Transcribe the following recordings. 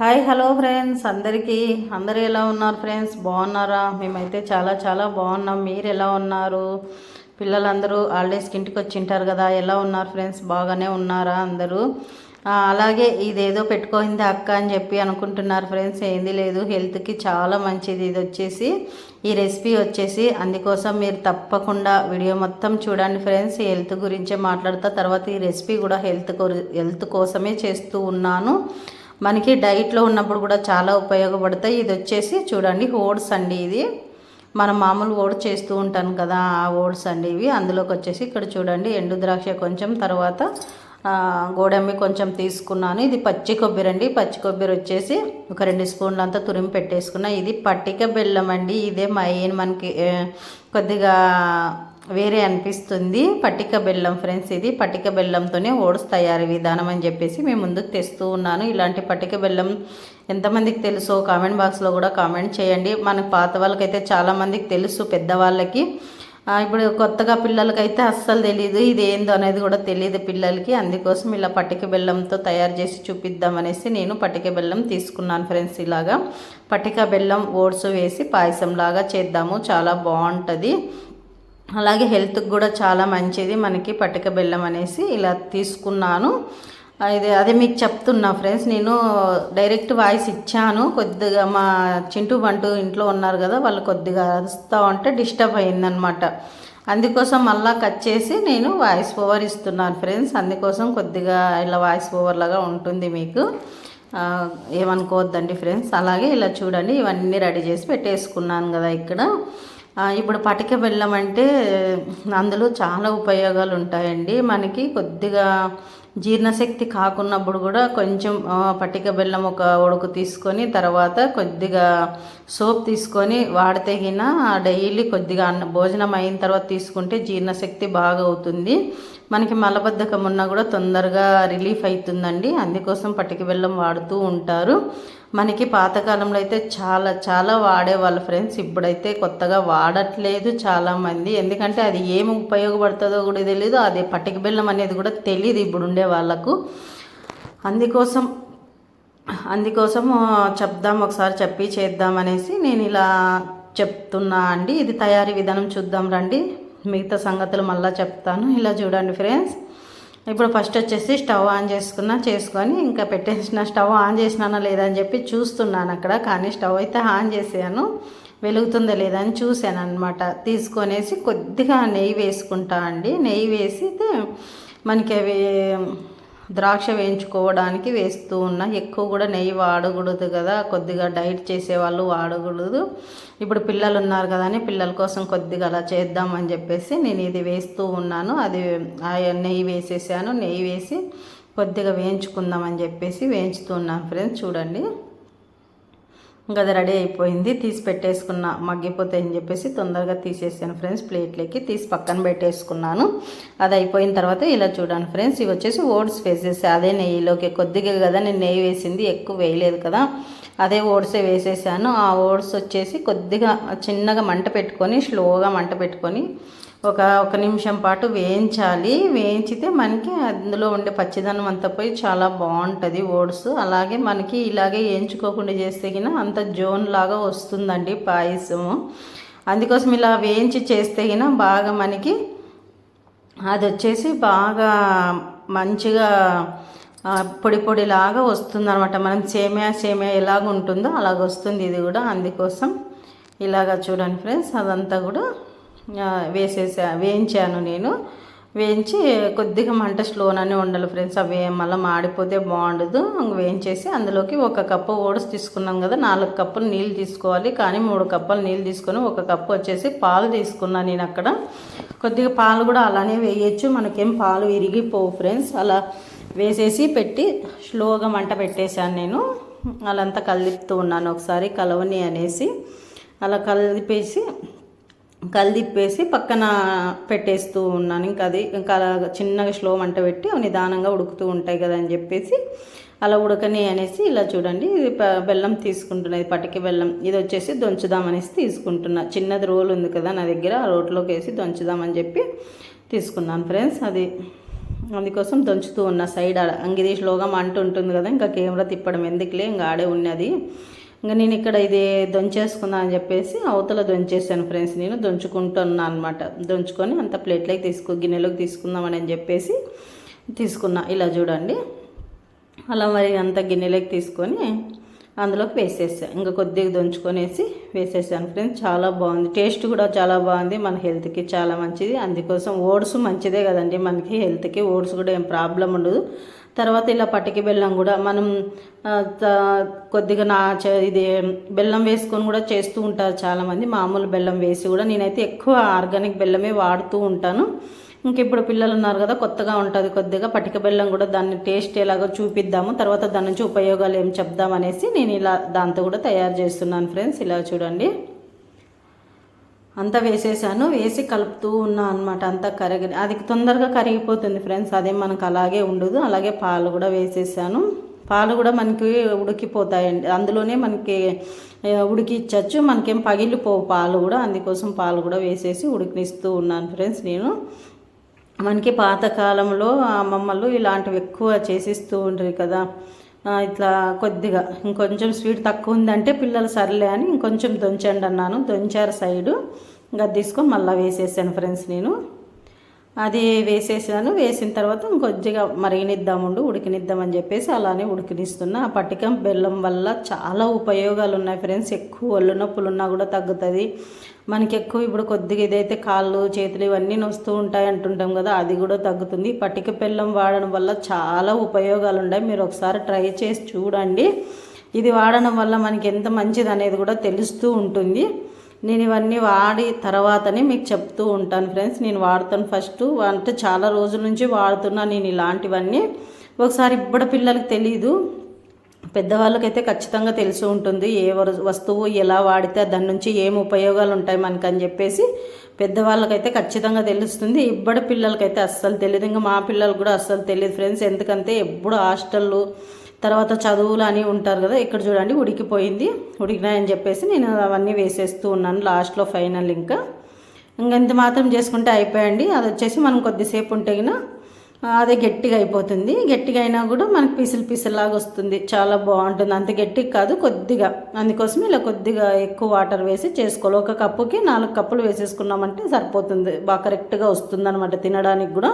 Hi hello friends అందరికీ అందరూ ఎలా ఉన్నారు ఫ్రెండ్స్ బాగున్నారా? మేమైతే చాలా చాలా బాగున్నాం. మీరు ఎలా ఉన్నారు? పిల్లలందరూ హాలిడేస్కి ఇంటికి వచ్చి ఉంటారు కదా. ఎలా ఉన్నారు ఫ్రెండ్స్ బాగానే ఉన్నారా అందరూ? అలాగే ఇదేదో పెట్టుకోయింది అక్క అని చెప్పి అనుకుంటున్నారు ఫ్రెండ్స్ ఏంది లేదు హెల్త్కి చాలా మంచిది. ఇది వచ్చేసి ఈ రెసిపీ వచ్చేసి అందుకోసం మీరు తప్పకుండా వీడియో మొత్తం చూడండి ఫ్రెండ్స్ హెల్త్ గురించే మాట్లాడతా. తర్వాత ఈ రెసిపీ కూడా హెల్త్ హెల్త్ కోసమే చేస్తూ ఉన్నాను. మనకి డైట్లో ఉన్నప్పుడు కూడా చాలా ఉపయోగపడతాయి. ఇది వచ్చేసి చూడండి ఓట్స్ అండి ఇది. మనం మామూలు ఓట్స్ చేస్తూ ఉంటాను కదా ఆ ఓట్స్ అండి ఇవి. అందులోకి వచ్చేసి ఇక్కడ చూడండి ఎండు ద్రాక్ష కొంచెం తర్వాత గోడమ్మి కొంచెం తీసుకున్నాను. ఇది పచ్చి కొబ్బరి అండి. పచ్చి కొబ్బరి వచ్చేసి ఒక రెండు స్పూన్లు అంతా తురిమి పెట్టేసుకున్నా. ఇది పట్టిక బెల్లం అండి. ఇదే మైన్ మనకి కొద్దిగా వేరే అనిపిస్తుంది. పట్టిక బెల్లం ఫ్రెండ్స్ ఇది పట్టిక బెల్లంతోనే ఓట్స్ తయారీ విధానం అని చెప్పేసి మేము ముందుకు తెస్తూ ఉన్నాను. ఇలాంటి పట్టిక బెల్లం ఎంతమందికి తెలుసో కామెంట్ బాక్స్లో కూడా కామెంట్ చేయండి. మనకు పాత వాళ్ళకైతే చాలామందికి తెలుసు పెద్దవాళ్ళకి. ఇప్పుడు కొత్తగా పిల్లలకైతే అస్సలు తెలియదు ఇది ఏందో అనేది కూడా తెలియదు పిల్లలకి. అందుకోసం ఇలా పట్టిక బెల్లంతో తయారు చేసి చూపిద్దామనేసి నేను పట్టిక బెల్లం తీసుకున్నాను ఫ్రెండ్స్ ఇలాగా. పట్టిక బెల్లం ఓట్స్ వేసి పాయసం లాగా చేద్దాము చాలా బాగుంటుంది. అలాగే హెల్త్కి కూడా చాలా మంచిది. మనకి పట్టిక బెల్లం అనేసి ఇలా తీసుకున్నాను. ఇది అదే మీకు చెప్తున్నా ఫ్రెండ్స్ నేను డైరెక్ట్ వాయిస్ ఇచ్చాను. కొద్దిగా మా చింటూ బంటు ఇంట్లో ఉన్నారు కదా వాళ్ళు కొద్దిగా అరుస్తూ ఉంటే డిస్టర్బ్ అయిందనమాట. అందుకోసం మళ్ళా కట్ చేసి నేను వాయిస్ ఓవర్ ఇస్తున్నాను ఫ్రెండ్స్. అందుకోసం కొద్దిగా ఇలా వాయిస్ ఓవర్ లాగా ఉంటుంది మీకు. ఏమనుకోవద్దండి ఫ్రెండ్స్. అలాగే ఇలా చూడండి ఇవన్నీ రెడీ చేసి పెట్టేసుకున్నాను కదా ఇక్కడ. ఇప్పుడు పటిక బెల్లం అంటే అందులో చాలా ఉపయోగాలు ఉంటాయండి. మనకి కొద్దిగా జీర్ణశక్తి కాకున్నప్పుడు కూడా కొంచెం పట్టిక బెల్లం ఒక ఉడుకు తీసుకొని తర్వాత కొద్దిగా సోప్ తీసుకొని వాడితే గిన డైలీ కొద్దిగా అన్న భోజనం అయిన తర్వాత తీసుకుంటే జీర్ణశక్తి బాగా అవుతుంది. మనకి మలబద్ధకం ఉన్నా కూడా తొందరగా రిలీఫ్ అవుతుందండి అందుకోసం పట్టిక బెల్లం వాడుతూ ఉంటారు. మనకి పాతకాలంలో అయితే చాలా చాలా వాడేవాళ్ళు ఫ్రెండ్స్. ఇప్పుడైతే కొత్తగా వాడట్లేదు చాలామంది. ఎందుకంటే అది ఏమి ఉపయోగపడుతుందో కూడా తెలియదు అది పట్టిక బెల్లం అనేది కూడా తెలియదు ఇప్పుడు ఉండే వాళ్ళకు. అందుకోసం అందుకోసం చెప్దాం ఒకసారి చెప్పి చేద్దాం అనేసి నేను ఇలా చెప్తున్నా అండి. ఇది తయారీ విధానం చూద్దాం రండి. మిగతా సంగతులు మళ్ళీ చెప్తాను. ఇలా చూడండి ఫ్రెండ్స్. ఇప్పుడు ఫస్ట్ వచ్చేసి స్టవ్ ఆన్ చేసుకున్నా చేసుకొని ఇంకా పెట్టేసిన స్టవ్ ఆన్ చేసినానా లేదా అని చెప్పి చూస్తున్నాను అక్కడ. కానీ స్టవ్ అయితే ఆన్ చేసాను వెలుగుతుందా లేదా అని చూశాను అనమాట తీసుకొనేసి కొద్దిగా నెయ్యి వేసుకుంటా అండి. నెయ్యి వేసి అయితే మనకి అవి ద్రాక్ష వేయించుకోవడానికి వేస్తూ ఉన్నా. ఎక్కువ కూడా నెయ్యి వాడకూడదు కదా. కొద్దిగా డైట్ చేసేవాళ్ళు వాడకూడదు. ఇప్పుడు పిల్లలు ఉన్నారు కదా అని పిల్లల కోసం కొద్దిగా అలా చేద్దామని చెప్పేసి నేను ఇది వేస్తూ ఉన్నాను. అది ఆ నెయ్యి వేసేసాను. నెయ్యి వేసి కొద్దిగా వేయించుకుందామని చెప్పేసి వేయించుతున్నాను ఫ్రెండ్స్. చూడండి. ఇంకా అది రెడీ అయిపోయింది. తీసి పెట్టేసుకున్న. మగ్గిపోతాయని అని చెప్పేసి తొందరగా తీసేసాను ఫ్రెండ్స్. ప్లేట్లోకి తీసి పక్కన పెట్టేసుకున్నాను. అది అయిపోయిన తర్వాత ఇలా చూడండి ఫ్రెండ్స్. ఇవి వచ్చేసి ఓట్స్ వేసేసి అదే నెయ్యిలోకి కొద్దిగా కదా నేను నెయ్యి వేసింది. ఎక్కువ వేయలేదు కదా. అదే ఓట్సే వేసేసాను. ఆ ఓట్స్ వచ్చేసి కొద్దిగా చిన్నగా మంట పెట్టుకొని స్లోగా మంట పెట్టుకొని ఒక ఒక నిమిషం పాటు వేయించాలి. వేయించితే మనకి అందులో ఉండే పచ్చిదనం అంతా పోయి చాలా బాగుంటుంది ఓట్స్. అలాగే మనకి ఇలాగే వేయించుకోకుండా చేస్తే గిన అంత జోన్ లాగా వస్తుందండి పాయసము అందుకోసం ఇలా వేయించి చేస్తే గిన బాగా మనకి అది వచ్చేసి బాగా మంచిగా పొడి పొడిలాగా వస్తుంది అనమాట మనం సేమియా సేమియా ఎలాగ ఉంటుందో అలాగ వస్తుంది ఇది కూడా. అందుకోసం ఇలాగా చూడండి ఫ్రెండ్స్ అదంతా కూడా వేసేసా వేయించాను నేను. వేయించి కొద్దిగా మంట స్లోననే ఉండాలి ఫ్రెండ్స్. అవి మళ్ళీ మాడిపోతే బాగుండదు. వేయించేసి అందులోకి ఒక కప్పు ఓట్స్ తీసుకున్నాం కదా నాలుగు కప్పులు నీళ్ళు తీసుకోవాలి. కానీ మూడు కప్పులు నీళ్ళు తీసుకొని ఒక కప్పు వచ్చేసి పాలు తీసుకున్నాను నేను అక్కడ. కొద్దిగా పాలు కూడా అలానే వేయచ్చు. మనకేం పాలు విరిగిపోవు ఫ్రెండ్స్. అలా వేసేసి పెట్టి స్లోగా మంట పెట్టేశాను నేను. అలా అంతా కలుపుతూ ఉన్నాను ఒకసారి కలవని అనేసి. అలా కలిపేసి కలిదిప్పేసి పక్కన పెట్టేస్తూ ఉన్నాను. ఇంకా అది ఇంకా అలా చిన్నగా స్లో మంట పెట్టి అవి నిదానంగా ఉడుకుతూ ఉంటాయి కదా అని చెప్పేసి అలా ఉడకని అనేసి ఇలా చూడండి. ఇది బెల్లం తీసుకుంటున్నది ఇది పటికి బెల్లం. ఇది వచ్చేసి దొంచుదామనేసి తీసుకుంటున్నా. చిన్నది రోల్ ఉంది కదా నా దగ్గర ఆ రోట్లోకి వేసి దొంచుదామని చెప్పి తీసుకున్నాను ఫ్రెండ్స్. అది అందుకోసం దొంచుతూ ఉన్న సైడ్ ఆడ. అంగిది మంట ఉంటుంది కదా ఇంకా కెమెరా తిప్పడం ఎందుకులే? ఇంకా ఆడే ఉన్నది. ఇంకా నేను ఇక్కడ ఇది దొంచేసుకుందా అని చెప్పేసి అవతల దొంచేసాను ఫ్రెండ్స్. నేను దొంచుకుంటున్నాను అనమాట దొంచుకొని అంత ప్లేట్లోకి తీసుకో గిన్నెలోకి తీసుకుందామని అని చెప్పేసి తీసుకున్నా. ఇలా చూడండి. అలా మరి అంత గిన్నెలోకి తీసుకొని అందులోకి వేసేసాను ఇంకా కొద్దిగా దంచుకొనేసి వేసేసాను ఫ్రెండ్స్. చాలా బాగుంది. టేస్ట్ కూడా చాలా బాగుంది. మన హెల్త్కి చాలా మంచిది. అందుకోసం ఓట్స్ మంచిదే కదండి. మనకి హెల్త్కి ఓట్స్ కూడా ఏం ప్రాబ్లం ఉండదు. తర్వాత ఇలా పటికి బెల్లం కూడా మనం కొద్దిగా నా ఇది బెల్లం వేసుకొని కూడా చేస్తూ ఉంటారు చాలామంది. మామూలు బెల్లం వేసి కూడా నేనైతే ఎక్కువ ఆర్గానిక్ బెల్లమే వాడుతూ ఉంటాను. ఇంక ఇప్పుడు పిల్లలు ఉన్నారు కదా కొత్తగా ఉంటుంది కొద్దిగా. పటిక బెల్లం కూడా దాన్ని టేస్ట్ ఎలాగో చూపిద్దాము. తర్వాత దాని నుంచి ఉపయోగాలు ఏం చెప్దామనేసి నేను ఇలా దాంతో కూడా తయారు చేస్తున్నాను ఫ్రెండ్స్. ఇలా చూడండి. అంతా వేసేసాను. వేసి కలుపుతూ ఉన్నా అనమాట అంతా కరిగి అది తొందరగా కరిగిపోతుంది ఫ్రెండ్స్. అదే మనకు అలాగే ఉండదు. అలాగే పాలు కూడా వేసేసాను. పాలు కూడా మనకి ఉడికిపోతాయండి. అందులోనే మనకి ఉడికి ఇచ్చచ్చు. మనకేం పగిలిపోవు పాలు కూడా. అందుకోసం పాలు కూడా వేసేసి ఉడికినిస్తూ ఉన్నాను ఫ్రెండ్స్ నేను. మనకి పాతకాలంలో అమ్మమ్మలు ఇలాంటివి ఎక్కువ చేసిస్తూ ఉండరు కదా. ఇట్లా కొద్దిగా ఇంకొంచెం స్వీట్ తక్కువ ఉందంటే పిల్లలు సర్లే అని ఇంకొంచెం దొంచండి అన్నాను. దొంచారు సైడు. ఇంకా తీసుకొని మళ్ళీ వేసేసాను ఫ్రెండ్స్ నేను. అది వేసేసాను. వేసిన తర్వాత ఇంకొద్దిగా మరిగినిద్దాముండు ఉడికినిద్దామని చెప్పేసి అలానే ఉడికినిస్తున్నా. ఆ పట్టికం బెల్లం వల్ల చాలా ఉపయోగాలు ఉన్నాయి ఫ్రెండ్స్. ఎక్కువ ఒళ్ళు నొప్పులు ఉన్నా కూడా తగ్గుతుంది. మనకి ఎక్కువ ఇప్పుడు కొద్దిగా ఇదైతే కాళ్ళు చేతులు ఇవన్నీ నొస్తూ ఉంటాయి అంటుంటాం కదా అది కూడా తగ్గుతుంది. పట్టిక బెల్లం వాడడం వల్ల చాలా ఉపయోగాలు ఉన్నాయి మీరు ఒకసారి ట్రై చేసి చూడండి. ఇది వాడడం వల్ల మనకి ఎంత మంచిది అనేది కూడా తెలుస్తూ ఉంటుంది. నేను ఇవన్నీ వాడి తర్వాతనే మీకు చెప్తూ ఉంటాను ఫ్రెండ్స్. నేను వాడుతాను ఫస్ట్. అంటే చాలా రోజుల నుంచి వాడుతున్నా నేను ఇలాంటివన్నీ. ఒకసారి ఇప్పుడు పిల్లలకి తెలీదు. పెద్దవాళ్ళకైతే ఖచ్చితంగా తెలిసి ఉంటుంది ఏ వస్తువు ఎలా వాడితే దాని నుంచి ఏం ఉపయోగాలు ఉంటాయి మనకని చెప్పేసి పెద్దవాళ్ళకైతే ఖచ్చితంగా తెలుస్తుంది. ఇబ్బడి పిల్లలకైతే అస్సలు తెలియదు ఇంకా మా పిల్లలకు కూడా అస్సలు తెలియదు ఫ్రెండ్స్. ఎందుకంటే ఎప్పుడు హాస్టళ్ళు తర్వాత చదువులు అని ఉంటారు కదా ఇక్కడ చూడండి ఉడికిపోయింది. ఉడికినాయని చెప్పేసి నేను అవన్నీ వేసేస్తూ ఉన్నాను లాస్ట్లో ఫైనల్ ఇంకా. ఇంకెంత మాత్రం చేసుకుంటే అయిపోయండి. అది వచ్చేసి మనం కొద్దిసేపు ఉంటే అదే గట్టిగా అయిపోతుంది. గట్టిగా అయినా కూడా మనకి పీసులు పీసులాగా వస్తుంది. చాలా బాగుంటుంది. అంత గట్టిగా కాదు కొద్దిగా. అందుకోసం ఇలా కొద్దిగా ఎక్కువ వాటర్ వేసి చేసుకోవాలి. ఒక కప్పుకి నాలుగు కప్పులు వేసేసుకున్నామంటే సరిపోతుంది. బాగా కరెక్ట్గా వస్తుంది అనమాట తినడానికి కూడా.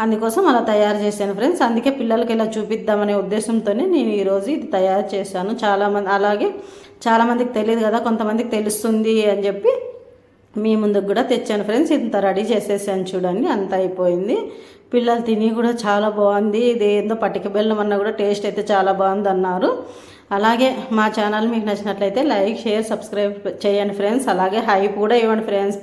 అందుకోసం అలా తయారు చేశాను ఫ్రెండ్స్. అందుకే పిల్లలకి ఇలా చూపిద్దామనే ఉద్దేశంతోనే నేను ఈరోజు ఇది తయారు చేశాను. చాలామంది అలాగే చాలామందికి తెలియదు కదా కొంతమందికి తెలుస్తుంది అని చెప్పి మీ ముందుకు కూడా తెచ్చాను ఫ్రెండ్స్. ఇంత రెడీ చేసేసాను చూడండి అంత అయిపోయింది. పిల్లలు తిని కూడా చాలా బాగుంది. ఇది ఏందో పట్టిక బెల్లం అన్న కూడా టేస్ట్ అయితే చాలా బాగుంది అన్నారు. అలాగే మా ఛానల్ మీకు నచ్చినట్లయితే లైక్ షేర్ సబ్స్క్రైబ్ చేయండి ఫ్రెండ్స్. అలాగే హైప్ కూడా ఇవ్వండి ఫ్రెండ్స్ ప్లీజ్.